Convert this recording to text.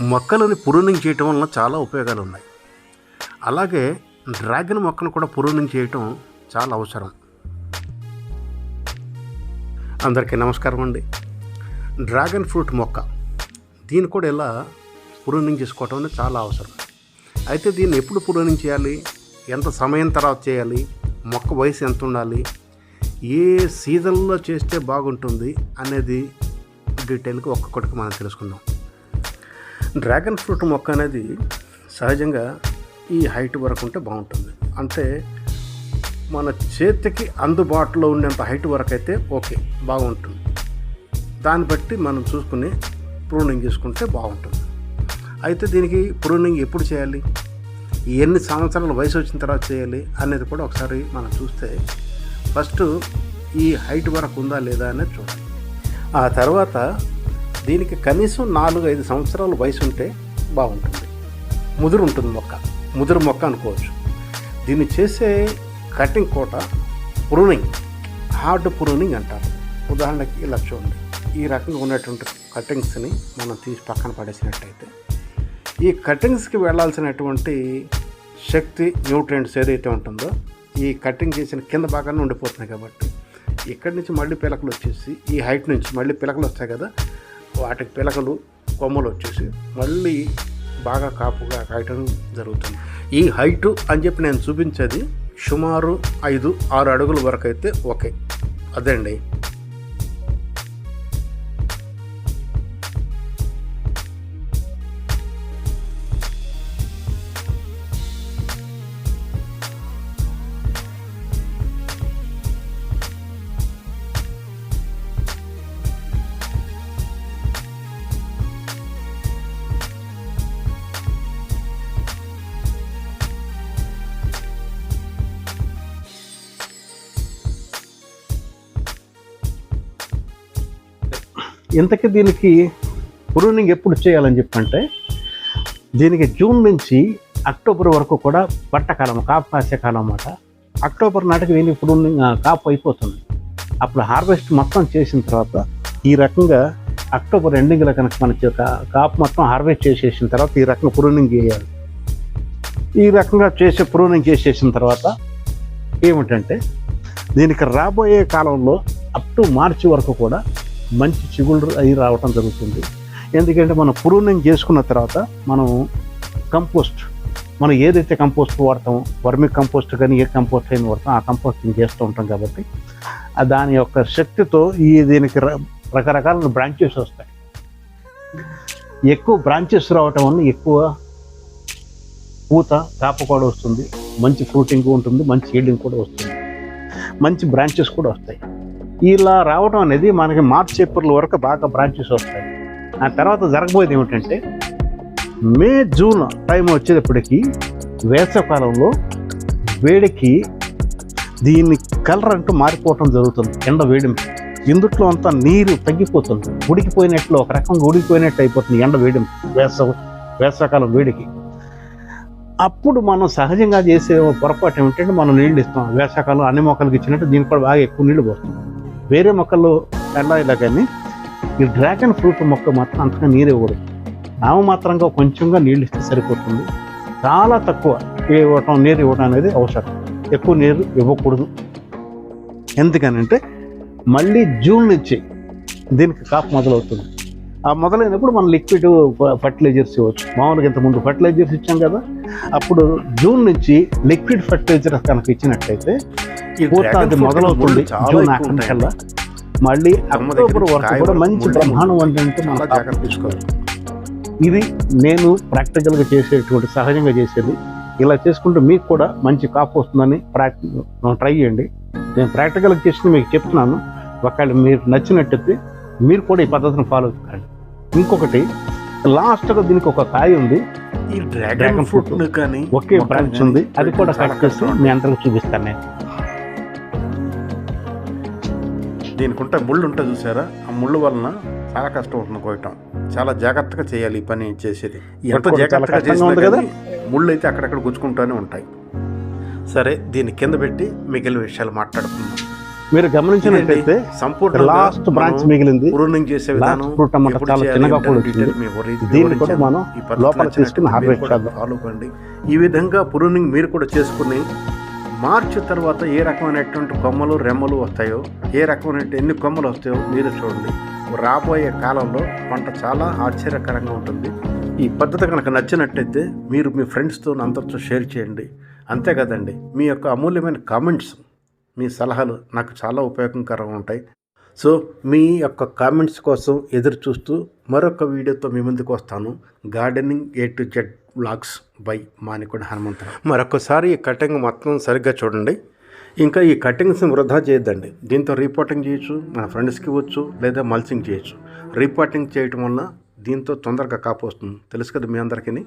మొక్కలని ప్రూనింగ్ చేయటం వలన చాలా ఉపయోగాలు ఉన్నాయి అలాగే డ్రాగన్ మొక్కను కూడా ప్రూనింగ్ చేయటం చాలా అవసరం. అందరికీ నమస్కారం అండి. డ్రాగన్ ఫ్రూట్ మొక్క దీన్ని కూడా ఇలా ప్రూనింగ్ చేసుకోవటం అనేది చాలా అవసరం. అయితే దీన్ని ఎప్పుడు ప్రూనింగ్ చేయాలి? ఎంత సమయం తర్వాత చేయాలి? మొక్క వయసు ఎంత ఉండాలి? ఏ సీజన్లో చేస్తే బాగుంటుంది అనేది డీటెయిల్గా ఒక్కొక్కటికి మనం తెలుసుకుందాం. డ్రాగన్ ఫ్రూట్ మొక్క అనేది సహజంగా ఈ హైట్ వరకు ఉంటే బాగుంటుంది. అంటే మన చేతికి అందుబాటులో ఉండేంత హైట్ వరకు అయితే ఓకే బాగుంటుంది. దాన్ని బట్టి మనం చూసుకుని ప్రూనింగ్ చేసుకుంటే బాగుంటుంది. అయితే దీనికి ప్రూనింగ్ ఎప్పుడు చేయాలి? ఎన్ని సంవత్సరాల వయసు వచ్చిన తర్వాత చేయాలి అనేది కూడా ఒకసారి మనం చూస్తే ఫస్ట్ ఈ హైట్ వరకు ఉందా లేదా అనేది చూడాలి. ఆ తర్వాత దీనికి కనీసం నాలుగు ఐదు సంవత్సరాల వయసు ఉంటే బాగుంటుంది. ముదురు ఉంటుంది మొక్క. ముదురు మొక్క అనుకోవచ్చు. దీన్ని చేసే కటింగ్ కోట ప్రూనింగ్ హార్డ్ ప్రూనింగ్ అంటారు. ఉదాహరణకి ఇలా చూడండి. ఈ రకంగా ఉన్నటువంటి కటింగ్స్ని మనం తీసి పక్కన పడేసినట్టయితే ఈ కటింగ్స్కి వెళ్ళాల్సినటువంటి శక్తి న్యూట్రియంట్స్ ఏదైతే ఉంటుందో ఈ కటింగ్ చేసిన కింద భాగాన్ని ఉండిపోతున్నాయి కాబట్టి ఇక్కడి నుంచి మళ్ళీ పిలకలు వచ్చేసి ఈ హైట్ నుంచి మళ్ళీ పిలకలు వస్తాయి కదా వాటికి పిలకలు కొమ్మలు వచ్చేసి మళ్ళీ బాగా కాపుగా కాయటం జరుగుతుంది. ఈ హైటు అని చెప్పి నేను చూపించేది సుమారు ఐదు ఆరు అడుగుల వరకు అయితే ఓకే. అదే అండి. ఇంతకీ దీనికి ప్రూనింగ్ ఎప్పుడు చేయాలని చెప్పంటే దీనికి జూన్ నుంచి అక్టోబర్ వరకు కూడా పట్టకాలం కాపు కాసే కాలం అన్నమాట. అక్టోబర్ నాటికి దీనికి ప్రూనింగ్ కాపు అయిపోతుంది. అప్పుడు హార్వెస్ట్ మొత్తం చేసిన తర్వాత ఈ రకంగా అక్టోబర్ ఎండింగ్లో కనుక మన కాపు మొత్తం హార్వెస్ట్ చేసేసిన తర్వాత ఈ రకంగా ప్రూనింగ్ చేయాలి. ఈ రకంగా చేసే ప్రూనింగ్ చేసేసిన తర్వాత ఏమిటంటే దీనికి రాబోయే కాలంలో అప్ టు మార్చి వరకు కూడా మంచి చిగుళ్ళు అవి రావటం జరుగుతుంది. ఎందుకంటే మనం ప్రూనింగ్ చేసుకున్న తర్వాత మనం కంపోస్ట్ మనం ఏదైతే కంపోస్ట్ వాడతామో వర్మి కంపోస్ట్ కానీ ఏ కంపోస్ట్ అయినా వాడతాం ఆ కంపోస్టింగ్ చేస్తూ ఉంటాం కాబట్టి దాని యొక్క శక్తితో ఈ దీనికి ర- రకరకాల బ్రాంచెస్ వస్తాయి. ఎక్కువ బ్రాంచెస్ రావటం వల్ల ఎక్కువ పూత కాప కూడా వస్తుంది మంచి ఫ్రూటింగ్ ఉంటుంది మంచి హీల్డింగ్ కూడా వస్తుంది మంచి బ్రాంచెస్ కూడా వస్తాయి. ఇలా రావడం అనేది మనకి మార్చ్ ఏప్రిల్ వరకు బాగా బ్రాంచెస్ వస్తాయి. ఆ తర్వాత జరగబోయేది ఏమిటంటే మే జూన్ టైం వచ్చేటప్పటికి వేసవకాలంలో వేడికి దీని కలర్ అంటూ మారిపోవటం జరుగుతుంది ఎండ వేడి ఇందుట్లో అంతా నీరు తగ్గిపోతుంది ఉడికిపోయినట్లు ఒక రకంగా ఉడికిపోయినట్టు అయిపోతుంది ఎండ వేడి వేసవ వేసవకాలం వేడికి. అప్పుడు మనం సహజంగా చేసే పొరపాటు ఏమిటంటే మనం నీళ్ళు ఇస్తాం వేసవకాలం అన్ని మొక్కలకి ఇచ్చినట్టు దీనికి కూడా బాగా ఎక్కువ నీళ్ళు పోస్తుంది వేరే మొక్కల్లో ఎలా ఇలా కానీ ఈ డ్రాగన్ ఫ్రూట్ మొక్క మాత్రం అంతగా నీరు ఇవ్వదు. నామమాత్రంగా కొంచెంగా నీళ్ళు ఇస్తే సరిపోతుంది. చాలా తక్కువ ఇవ్వటం నీరు ఇవ్వడం అనేది అవసరం. ఎక్కువ నీరు ఇవ్వకూడదు. ఎందుకనంటే మళ్ళీ జూన్ నుంచి దీనికి కాపు మొదలవుతుంది. ఆ మొదలైనప్పుడు మనం లిక్విడ్ ఫర్టిలైజర్స్ ఇవ్వచ్చు. మామూలుగా ఇంతకుముందు ఫర్టిలైజర్స్ ఇచ్చాం కదా. అప్పుడు జూన్ నుంచి లిక్విడ్ ఫర్టిలైజర్ కనుక ఇచ్చినట్లయితే ఫ్రూట్ మొదలవుతుంది జూన్ ఎక్కువ ఆఖరి ఉంటాయి. కల్లా మళ్ళీ అక్టోబర్ వరకు కూడా మంచి బ్రహ్మాండం అంటే మన జాగ్రత్త తీసుకోవాలి. ఇది నేను ప్రాక్టికల్గా చేసేటువంటి సహజంగా చేసేది. ఇలా చేసుకుంటే మీకు కూడా మంచి కాపు వస్తుందని ప్రాక్టి ట్రై చేయండి. నేను ప్రాక్టికల్గా చేసింది మీకు చెప్తున్నాను. ఒకవేళ మీరు నచ్చినట్టయితే మీరు కూడా ఈ పద్ధతిని ఫాలో కండి. ఇంకొకటి లాస్ట్గా దీనికి ఒక కాయ ఉంది. ఈ డ్రాగన్ ఫ్రూట్ కానీ ఒకే బ్రాంచ్ ఉంది. అది కూడా కట్ చేసి. మీ అందరికి చూపిస్తాను నేను. దీనికి ఉంటే ముళ్ళు ఉంటుంది చూసారా? ఆ ముళ్ళు వలన చాలా కష్టం అవుతుంది కోయటం. చాలా జాగ్రత్తగా చేయాలి ఈ పని చేసేది. ఎంత జాగ్రత్తగా ఉంది కదా? ముళ్ళు అయితే అక్కడక్కడ గుచ్చుకుంటూనే ఉంటాయి. సరే దీన్ని కింద పెట్టి మిగిలిన విషయాలు మాట్లాడుకుందాం. మీరు గమనించినట్లయితే సంపూర్ణ లాస్ట్ బ్రాంచ్ మిగిలింది. చేసే విధానం చాలా చిన్నగా కూడా దీన్ని కూడా. మనం ఈ పద్ధతి లోపల నచ్చినట్లయితే తీసుకుని మీరు harvest కూడా చేద్దాం. ఫాలో కండి. ఈ విధంగా ప్రూనింగ్ మీరు కూడా చేసుకుని మార్చి తర్వాత ఏ రకమైనటువంటి కొమ్మలు రెమ్మలు వస్తాయో ఏ రకమైన ఎన్ని కొమ్మలు వస్తాయో మీరు చూడండి. రాబోయే కాలంలో పంట చాలా ఆశ్చర్యకరంగా ఉంటుంది. ఈ పద్ధతి కనుక నచ్చినట్టయితే మీరు మీ ఫ్రెండ్స్తో అందరితో షేర్ చేయండి. అంతే కదండి. మీ యొక్క అమూల్యమైన కామెంట్స్ మీ సలహాలు నాకు చాలా ఉపయోగకరంగా ఉంటాయి. సో మీ యొక్క కామెంట్స్ కోసం ఎదురు చూస్తూ మరొక వీడియోతో మీ ముందుకు వస్తాను. Gardening A to Z blogs by Manikonda Hanumantharao. మరొకసారి ఈ కటింగ్ మొత్తం సరిగ్గా చూడండి. ఇంకా ఈ కటింగ్స్ని వృధా చేయొద్దండి. దీంతో రిపోర్టింగ్ చేయొచ్చు మన ఫ్రెండ్స్కి ఇవ్వచ్చు లేదా మల్చింగ్ చేయొచ్చు. రీపోర్టింగ్ చేయటం వల్ల దీంతో తొందరగా కాపు వస్తుంది. తెలుసు కదా మీ అందరికీ